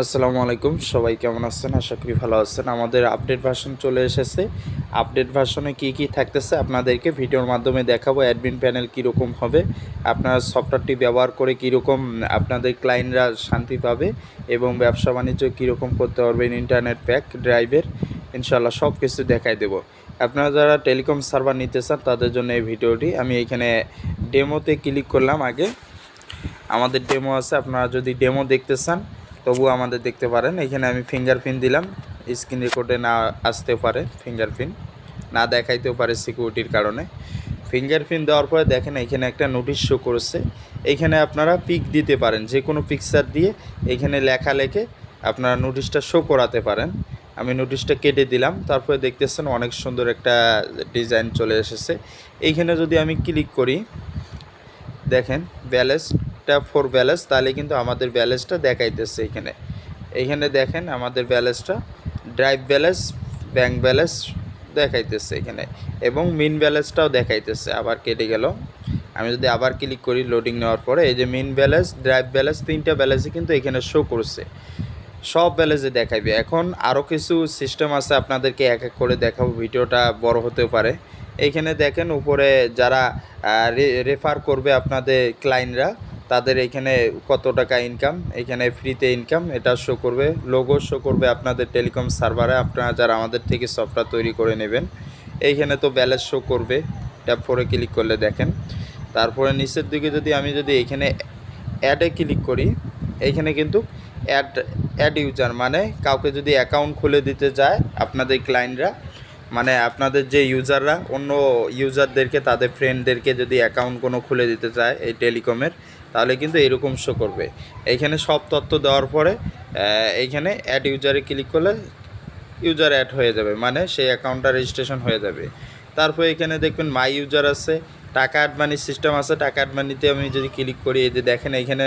আসসালামু আলাইকুম, সবাই কেমন আছেন? আশা করি ভালো আছেন। আমাদের আপডেট ভার্সন চলে এসেছে। আপডেট ভার্সনে কি কি থাকতেছে আপনাদেরকে ভিডিওর মাধ্যমে দেখাবো। অ্যাডমিন প্যানেল কীরকম হবে, আপনার সফটওয়্যারটি ব্যবহার করে কীরকম আপনাদের ক্লায়েন্টরা শান্তি পাবে, এবং ব্যবসা বাণিজ্য কীরকম করতে পারবেন ইন্টারনেট প্যাক ড্রাইভের ইনশাল্লাহ সব কিছু দেখাই দেবো। আপনারা যারা টেলিকম সার্ভার নিতে চান, তাদের জন্য এই ভিডিওটি আমি এখানে ডেমোতে ক্লিক করলাম আগে। আমাদের ডেমো আছে, আপনারা যদি ডেমো দেখতে চান তবুও আমাদের দেখতে পারেন। এখানে আমি ফিঙ্গারপ্রিন্ট দিলাম। স্ক্রিন রেকর্ডে না আসতে পারে ফিঙ্গারপ্রিন্ট না দেখাইতেও পারে সিকিউরিটির কারণে। ফিঙ্গারপ্রিন্ট দেওয়ার পরে দেখেন এখানে একটা নোটিশ শো করেছে। এইখানে আপনারা পিক দিতে পারেন যে কোনো পিকচার দিয়ে এখানে লেখা লেখে আপনারা নোটিশটা শো করাতে পারেন। আমি নোটিশটা কেটে দিলাম, তারপরে দেখতেছেন অনেক সুন্দর একটা ডিজাইন চলে এসেছে। এইখানে যদি আমি ক্লিক করি, দেখেন ব্যালেন্স ট্যাপ ফর ব্যালেন্স তাহলে কিন্তু আমাদের ব্যালেন্সটা দেখাইতেছে এখানে। এইখানে দেখেন আমাদের ব্যালেন্সটা ড্রাইভ ব্যালেন্স ব্যাংক ব্যালেন্স দেখাইতেছে এখানে, এবং মিন ব্যালেন্সটাও দেখাইতেছে, আবার কেটে গেল। আমি যদি আবার ক্লিক করি লোডিং নেওয়ার পরে, এই যে মিন ব্যালেন্স ড্রাইভ ব্যালেন্স তিনটা ব্যালেন্সই কিন্তু এখানে শো করছে। সব ব্যালেন্সে দেখাইবে। এখন আরও কিছু সিস্টেম আছে আপনাদেরকে এক এক করে দেখাবো, ভিডিওটা বড় হতেও পারে। এইখানে দেখেন উপরে যারা রেফার করবে আপনাদের ক্লায়েন্টরা তাদের এখানে কত টাকা ইনকাম এখানে ফ্রিতে ইনকাম এটা শো করবে লোগো শো করবে আপনাদের টেলিকম সার্ভারে আপনারা যারা আমাদের থেকে সফটওয়্যার তৈরি করে নেবেন। এইখানে তো ব্যালেন্স শো করবে ট্যাপ ফোরে ক্লিক করলে দেখেন। তারপরে নিচের দিকে যদি আমি যদি এখানে অ্যাডে ক্লিক করি এইখানে কিন্তু অ্যাড অ্যাড ইউজার মানে কাউকে যদি অ্যাকাউন্ট খুলে দিতে যায় আপনাদের ক্লায়েন্টরা মানে আপনাদের যে ইউজাররা অন্য ইউজারদেরকে তাদের ফ্রেন্ডদেরকে যদি অ্যাকাউন্ট কোনো খুলে দিতে চায় এই টেলিকমের তাহলে কিন্তু এরকম শো করবে। এইখানে সব তথ্য দেওয়ার পরে এইখানে অ্যাড ইউজারে ক্লিক করলে ইউজার অ্যাড হয়ে যাবে মানে সেই অ্যাকাউন্টটা রেজিস্ট্রেশন হয়ে যাবে। তারপর এখানে দেখবেন মাই ইউজার আছে, টাকা অ্যাড মানি সিস্টেম আছে, টাকা অ্যাড মানিতে আমি যদি ক্লিক করি, এই যে দেখেন এখানে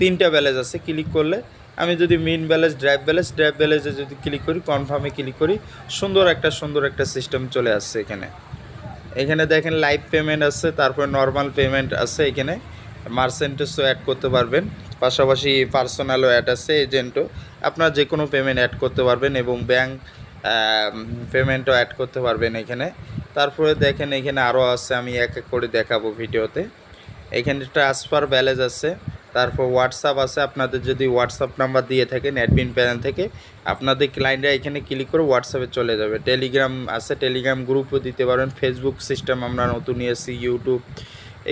তিনটা ব্যালেন্স আছে ক্লিক করলে আমি যদি mean balance drive balance drive ব্যালেন্সে যদি ক্লিক করি কনফার্মে ক্লিক করি, সুন্দর একটা সুন্দর একটা সিস্টেম চলে আসছে এখানে। এখানে দেখেন লাইভ পেমেন্ট আছে, তারপরে নর্মাল পেমেন্ট আছে এখানে। মার্সেন্টেসও অ্যাড করতে পারবেন। পাশাপাশি পার্সোনালও অ্যাড আছে এজেন্টও আপনারা যে কোনো পেমেন্ট অ্যাড করতে পারবেন এবং ব্যাংক পেমেন্টও অ্যাড করতে পারবেন এখানে। তারপরে দেখেন এখানে আরও আছে, আমি এক এক করে দেখাবো ভিডিওতে। এখানে ট্রান্সফার ব্যালেন্স আছে, তারপর হোয়াটসঅ্যাপ আছে। আপনাদের যদি হোয়াটসঅ্যাপ নাম্বার দিয়ে থাকেন অ্যাডমিন প্যানেল থেকে, আপনাদের ক্লায়েন্টরা এখানে ক্লিক করে হোয়াটসঅ্যাপে চলে যাবে। টেলিগ্রাম আছে টেলিগ্রাম গ্রুপও দিতে পারবেন ফেসবুক সিস্টেম আমরা নতুন নিয়েছি ইউটিউব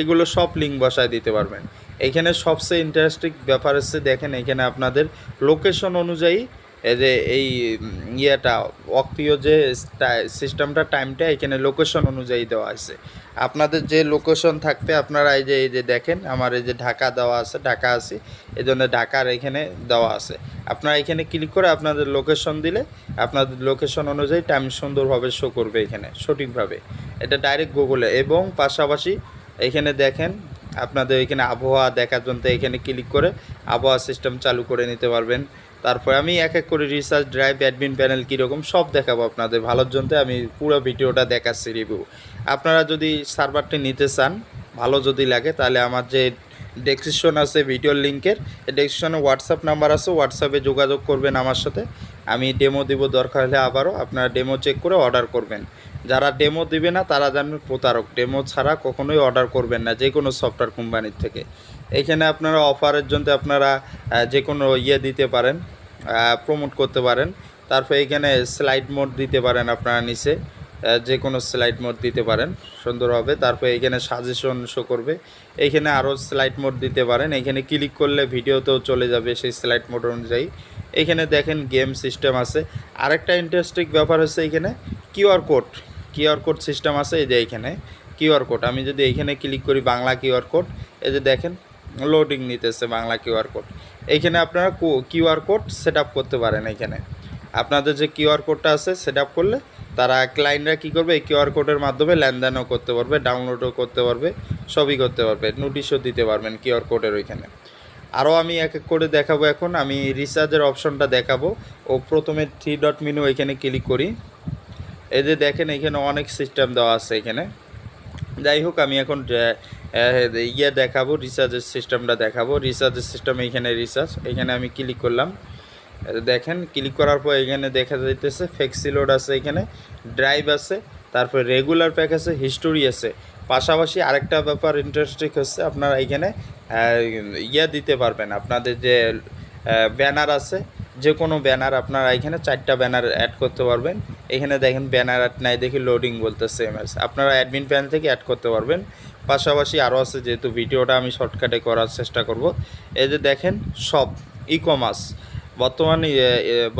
এগুলো সব লিঙ্ক বসায় দিতে পারবেন। এখানে সবচেয়ে ইন্টারেস্টিং ব্যাপার হচ্ছে দেখেন, এখানে আপনাদের লোকেশন অনুযায়ী এই যে এই ইয়েটা অক্তীয় যে সিস্টেমটা টাইমটা এখানে লোকেশন অনুযায়ী দেওয়া আছে। আপনাদের যে লোকেশন থাকবে, আপনারা এই যে এই যে দেখেন, আমার এই যে ঢাকা দেওয়া আছে, ঢাকা আছে, এই জন্য ঢাকার এখানে দেওয়া আছে। আপনারা এখানে ক্লিক করে আপনাদের লোকেশন দিলে, আপনাদের লোকেশন অনুযায়ী টাইম সুন্দরভাবে শো করবে এখানে, সঠিকভাবে। এটা ডাইরেক্ট গুগলে এবং পাশাপাশি এখানে দেখেন, আপনাদের এখানে আবহাওয়া দেখার জন্য এখানে ক্লিক করে আবহাওয়া সিস্টেম চালু করে নিতে পারবেন। তারপরে আমি এক এক করে রিসার্চ ড্রাইভ অ্যাডমিন প্যানেল কীরকম সব দেখাবো আপনাদের। ভালোর জন্য আমি পুরো ভিডিওটা দেখাচ্ছি রিভিউ আপনারা যদি সার্ভারটি নিতে চান, ভালো যদি লাগে, তাহলে আমার যে ডেসক্রিপশন আছে ভিডিওর লিঙ্কের ডেসক্রিপশনে হোয়াটসঅ্যাপ নাম্বার আছে হোয়াটসঅ্যাপে যোগাযোগ করবেন আমার সাথে। আমি ডেমো দিব, দরকার হলে আবারও আপনারা ডেমো চেক করে অর্ডার করবেন। যারা ডেমো দিবে না, তারা জানবেন প্রতারক। ডেমো ছাড়া কখনোই অর্ডার করবেন না যে কোনো সফটওয়্যার কোম্পানির থেকে। এখানে আপনারা অফারের জন্য আপনারা যে কোনো ইয়ে দিতে পারেন প্রমোট করতে পারেন। তারপর এখানে স্লাইড মোড দিতে পারেন আপনারা নিচে। যে কোনো স্লাইড মোড দিতে পারেন, সুন্দর হবে। তারপর এখানে সাজেশন শো করবে। এইখানে আরও স্লাইড মোড দিতে পারেন। এখানে ক্লিক করলে ভিডিওতেও চলে যাবে সেই স্লাইড মোড অনুযায়ী। এখানে দেখেন গেম সিস্টেম আছে। আরেকটা ইন্টারেস্টিং ব্যাপার হচ্ছে এখানে QR code QR code system আছে এই যে এখানে। কিউআর কোড আমি যদি এইখানে ক্লিক করি বাংলা কিউআর কোড এই যে দেখেন লোডিং নিতেছে বাংলা কিউআর কোড এইখানে আপনারা কিউআর কোড সেট করতে পারেন এখানে। আপনাদের যে কিউআর কোডটা আছে সেট করলে তারা ক্লায়েন্টরা কী করবে? এই কিউআর কোডের মাধ্যমে লেনদেনও করতে পারবে ডাউনলোডও করতে পারবে, সবই করতে পারবে নোটিশও দিতে পারবেন কিউআর কোডের ওইখানে। আরও আমি এক এক করে দেখাবো এখন, আমি রিচার্জের অপশনটা দেখাবো। ও প্রথমে থ্রি ডট মেনু এখানে ক্লিক করি। এই যে দেখেন, এখানে অনেক সিস্টেম দেওয়া আছে এখানে। যাই হোক, আমি এখন ইয়ে দেখাবো রিচার্জের সিস্টেমটা দেখাবো। রিচার্জের সিস্টেম এইখানে রিচার্জ এখানে আমি ক্লিক করলাম। দেখেন ক্লিক করার পর এখানে দেখা যাইতেছে ফ্লেক্সি লোড আছে এখানে। ড্রাইভ আছে, তারপরে রেগুলার প্যাক আছে হিস্টোরি আছে। পাশাপাশি আরেকটা ব্যাপার ইন্টারেস্টিং হচ্ছে, আপনারা এখানে ইয়ে দিতে পারবেন। আপনাদের যে ব্যানার আছে যে কোনো ব্যানার আপনারা এখানে চারটা ব্যানার অ্যাড করতে পারবেন। এখানে দেখেন ব্যানার অ্যাড নাই দেখি লোডিং বলতে বলতেছে এমএস আপনারা অ্যাডমিন প্যান থেকে অ্যাড করতে পারবেন। পাশাপাশি আরও আছে, যেহেতু ভিডিওটা আমি শর্টকাটে করার চেষ্টা করব। এই যে দেখেন সব ই কমার্স বর্তমানে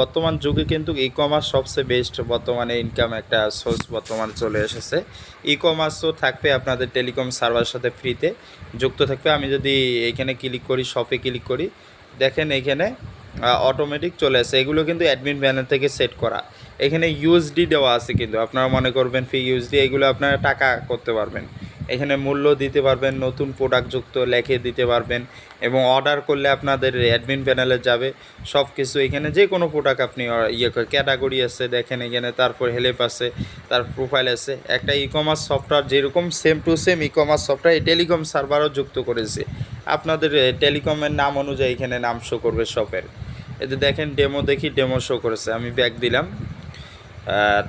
বর্তমান যুগে কিন্তু ই কমার্স সবচেয়ে বেস্ট বর্তমানে ইনকাম একটা সোর্স বর্তমানে চলে এসেছে। ই কমার্সও থাকবে আপনাদের টেলিকম সার্ভার সাথে ফ্রিতে যুক্ত থাকবে। আমি যদি এখানে ক্লিক করি শপে ক্লিক করি, দেখেন এখানে অটোমেটিক চলে আসে। এগুলো কিন্তু অ্যাডমিন ব্যানার থেকে সেট করা। এখানে ইউএসডি দেওয়া আছে কিন্তু, আপনারা মনে করবেন ফি ইউএসডি এগুলো আপনারা টাকা করতে পারবেন। এখানে মূল্য দিতে পারবেন, নতুন প্রোডাক্ট যুক্ত লেখে দিতে পারবেন এবং অর্ডার করলে আপনাদের অ্যাডমিন প্যানেলে যাবে। সব কিছু এখানে যে কোনো প্রোডাক্ট আপনি ইয়ে ক্যাটাগরি আছে, দেখেন এখানে, তারপর হেল্প আছে, তার প্রোফাইল আছে। একটা ই কমার্স সফটওয়্যার যেরকম same to same e commerce software এই টেলিকম সার্ভারও যুক্ত করেছে। আপনাদের টেলিকমের নাম অনুযায়ী এখানে নাম শো করবে শপের এতে দেখেন ডেমো দেখি ডেমো শো করেছে, আমি ব্যাক দিলাম।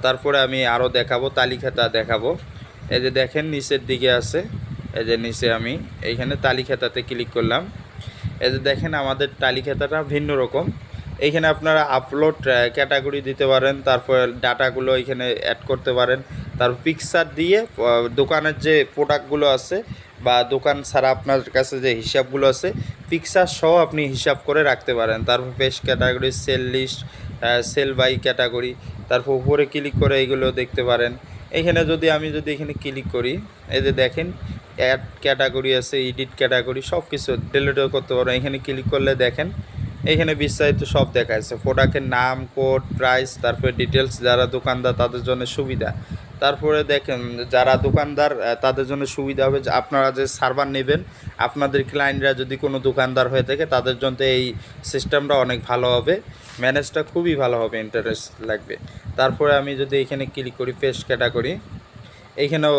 তারপরে আমি আরও দেখাবো, তালিকাটা দেখাবো। এই যে দেখেন, নিচের দিকে আছে। এই যে নিচে আমি এইখানে তালিকাটাতে ক্লিক করলাম। এই যে দেখেন, আমাদের তালিকাটা ভিন্ন রকম। এইখানে আপনারা আপলোড ক্যাটাগরি দিতে পারেন, তারপর ডাটাগুলো এখানে অ্যাড করতে পারেন। তারপর পিকচার দিয়ে দোকানের যে প্রোডাক্টগুলো আছে বা দোকান ছাড়া আপনার কাছে যে হিসাবগুলো আছে পিকচার সহ আপনি হিসাব করে রাখতে পারেন। তারপর পেশ category sell list sell by category তারপর উপরে ক্লিক করে এইগুলো দেখতে পারেন। এখানে যদি আমি যদি এখানে ক্লিক করি, এই যে দেখেন অ্যাড ক্যাটাগরি আছে এডিট ক্যাটাগরি সব কিছু ডিলিটও করতে পারো। এখানে ক্লিক করলে দেখেন, এখানে বিস্তারিত সব দেখা যাচ্ছে প্রোডাক্টের নাম কোড প্রাইস তারপরে ডিটেলস যারা দোকানদার, তাদের জন্য সুবিধা। তারপরে দেখেন যারা দোকানদার তাদের জন্য সুবিধা হবে আপনারা যে সার্ভার নেবেন, আপনাদের ক্লায়েন্টরা যদি কোনো দোকানদার হয়ে থাকে, তাদের জন্য এই সিস্টেমটা অনেক ভালো হবে। ম্যানেজটা খুবই ভালো হবে ইন্টারেস্ট লাগবে। তারপরে আমি যদি এখানে ক্লিক করি পেস্ট ক্যাটাগরি এইখানেও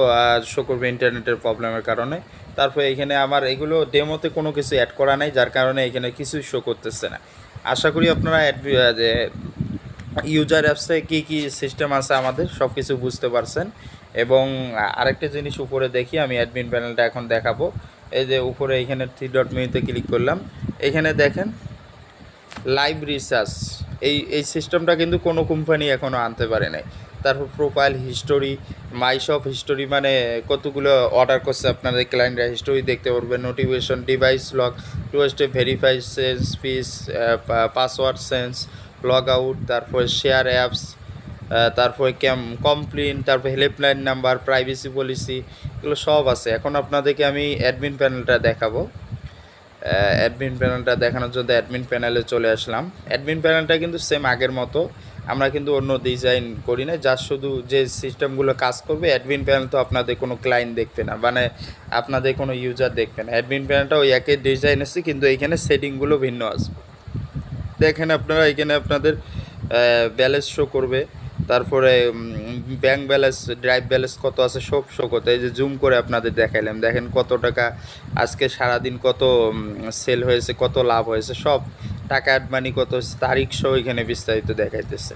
শো করবে ইন্টারনেটের প্রবলেমের কারণে। তারপরে এখানে আমার এগুলো ডেমোতে কোনো কিছু অ্যাড করা নাই, যার কারণে এখানে কিছুই শো করতেছে না। আশা করি আপনারা অ্যাড ইউজার অ্যাপসে কী কী সিস্টেম আছে আমাদের সব কিছু বুঝতে পারছেন। এবং আরেকটা জিনিস উপরে দেখি, আমি অ্যাডমিন প্যানেলটা এখন দেখাবো। এই যে উপরে এখানে থ্রি ডট মেনুতে ক্লিক করলাম। এখানে দেখেন লাইভ রিসার্চ এই এই সিস্টেমটা কিন্তু কোনো কোম্পানি এখনও আনতে পারে নাই। তারপর profile history my shop history মানে কতগুলো অর্ডার করছে আপনাদের ক্লায়েন্টরা হিস্টোরি দেখতে পারবেন notification device lock two step verify sense fees password sense log out তারপরে শেয়ার অ্যাপস তারপরে ক্যাম কমপ্লেন তারপর হেল্পলাইন নাম্বার প্রাইভেসি পলিসি এগুলো সব আছে। এখন আপনাদেরকে আমি অ্যাডমিন প্যানেলটা দেখাবো। অ্যাডমিন প্যানেলটা দেখানোর জন্য অ্যাডমিন প্যানেলে চলে আসলাম। অ্যাডমিন প্যানেলটা কিন্তু সেম আগের মতো। আমরা কিন্তু অন্য ডিজাইন করি না যার শুধু যে সিস্টেমগুলো কাজ করবে অ্যাডমিন প্যানেল তো আপনাদের কোনো ক্লায়েন্ট দেখবে না মানে আপনাদের কোনো ইউজার দেখবে না। অ্যাডমিন প্যানেলটা ওই একই ডিজাইন আছে কিন্তু এইখানে সেটিংগুলো ভিন্ন আছে। দেখেন আপনারা, এখানে আপনাদের ব্যালেন্স শো করবে। তারপরে ব্যাংক ব্যালেন্স ড্রাইভ ব্যালেন্স কত আছে সব শো করতে। এই যে জুম করে আপনাদের দেখাইলাম। দেখেন কত টাকা আজকে সারাদিন কত সেল হয়েছে, কত লাভ হয়েছে, সব টাকা অ্যাড মানি কত হয়েছে, তারিখ সহ এখানে বিস্তারিত দেখাইতেছে।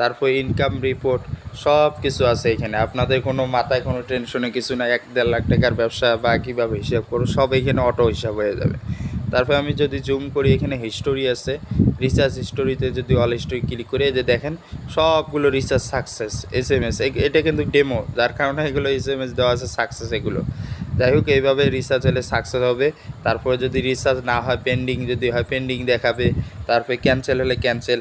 তারপর ইনকাম রিপোর্ট সব কিছু আছে এখানে। আপনাদের কোনো মাথায় কোনো টেনশনে কিছু না এক দেড় লাখ টাকার ব্যবসা বা কীভাবে হিসাব করো, সব এখানে অটো হিসাব হয়ে যাবে। তারপর আমি যদি জুম করি, এখানে হিস্টোরি আছে রিসার্চ হিস্টোরিতে যদি অল হিস্টোরি ক্লিক করি যে দেখেন, সবগুলো research success S M S এটা কিন্তু ডেমো যার কারণে এগুলো এস এম এস দেওয়া আছে সাকসেস এগুলো। যাই হোক, এইভাবে রিসার্চ হলে সাকসেস হবে। তারপরে যদি রিসার্চ না হয় পেন্ডিং যদি হয় পেন্ডিং দেখাবে। তারপরে ক্যান্সেল হলে ক্যান্সেল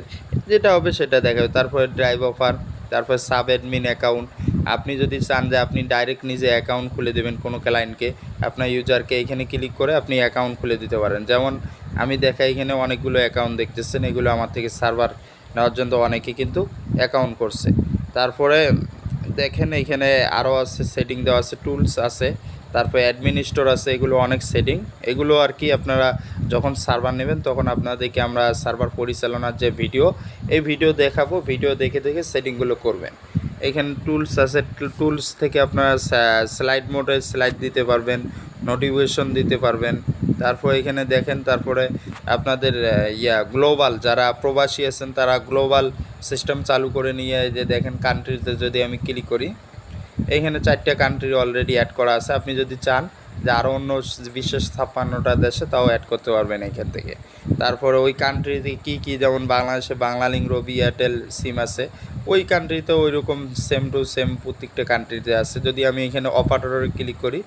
যেটা হবে সেটা দেখাবে। তারপরে ড্রাইভ অফার তারপর সাব অ্যাডমিন অ্যাকাউন্ট আপনি যদি চান যে আপনি ডাইরেক্ট নিজে অ্যাকাউন্ট খুলে দেবেন কোনো ক্লায়েন্টকে আপনার ইউজারকে এখানে ক্লিক করে আপনি অ্যাকাউন্ট খুলে দিতে পারেন। যেমন আমি দেখা এখানে অনেকগুলো অ্যাকাউন্ট দেখতেছেন, এগুলো আমার থেকে সার্ভার নেওয়ার জন্য অনেকে কিন্তু অ্যাকাউন্ট করছে। তারপরে দেখেন এখানে আরও আছে সেটিং দেওয়া আছে টুলস আছে, তারপরে অ্যাডমিনিস্টোর আছে, এগুলো অনেক সেটিং এগুলো আর কি আপনারা যখন সার্ভার নেবেন তখন আপনাদেরকে আমরা সার্ভার পরিচালনার যে ভিডিও এই ভিডিও দেখাবো ভিডিও দেখে দেখে সেটিংগুলো করবেন। এখানে টুলস আছে টুলস থেকে আপনারা স্লাইড মোডে স্লাইড দিতে পারবেন নোটিফিকেশন দিতে পারবেন। তারপর এখানে দেখেন, তারপরে আপনাদের ইয়া গ্লোবাল যারা প্রবাসী আছেন, তারা গ্লোবাল সিস্টেম চালু করে নিয়ে যে দেখেন কান্ট্রিতে যদি আমি ক্লিক করি এইখানে চারটে কান্ট্রি অলরেডি অ্যাড করা আছে। আপনি যদি চান যে আরও অন্য বিশেষ ছাপ্পান্নটা দেশে, তাও অ্যাড করতে পারবেন এখান থেকে। তারপরে ওই কান্ট্রিতে কী কী, যেমন বাংলাদেশে বাংলালিং রবি, এয়ারটেল, সিম আছে। ওই কান্ট্রিতে ওই রকম সেম টু সেম প্রত্যেকটা কান্ট্রিতে আছে। যদি আমি এখানে অপারেটরে ক্লিক করি,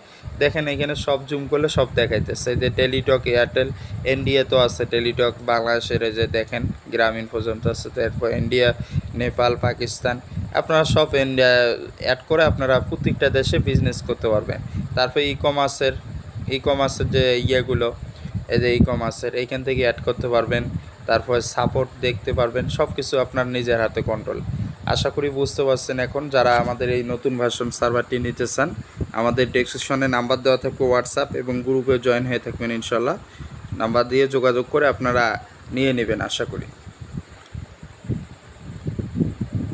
দেখেন এখানে সব জুম করলে সব দেখাইতেছে। যে টেলিটক এয়ারটেল ইন্ডিয়া তো আছে। টেলিটক বাংলাদেশের যে দেখেন গ্রামীণ পর্যন্ত আছে। তারপর ইন্ডিয়া নেপাল পাকিস্তান আপনারা সব ইন্ডিয়া অ্যাড করে আপনারা প্রত্যেকটা দেশে বিজনেস করতে পারবেন। তারপর ই কমার্সের ই কমার্সের যে ইয়েগুলো, এই যে ই কমার্সের এইখান থেকে অ্যাড করতে পারবেন। তারপর সাপোর্ট দেখতে পারবেন। সব কিছু আপনার নিজের হাতে কন্ট্রোল আশা করি বুঝতে পারছেন এখন যারা আমাদের এই নতুন ভার্সন সার্ভারটি নিতে চান আমাদের ডেসক্রিপশনে নাম্বার দেওয়া থাকবে হোয়াটসঅ্যাপ এবং গ্রুপে জয়েন হয়ে থাকবেন ইনশাল্লাহ নাম্বার দিয়ে যোগাযোগ করে আপনারা নিয়ে নেবেন, আশা করি।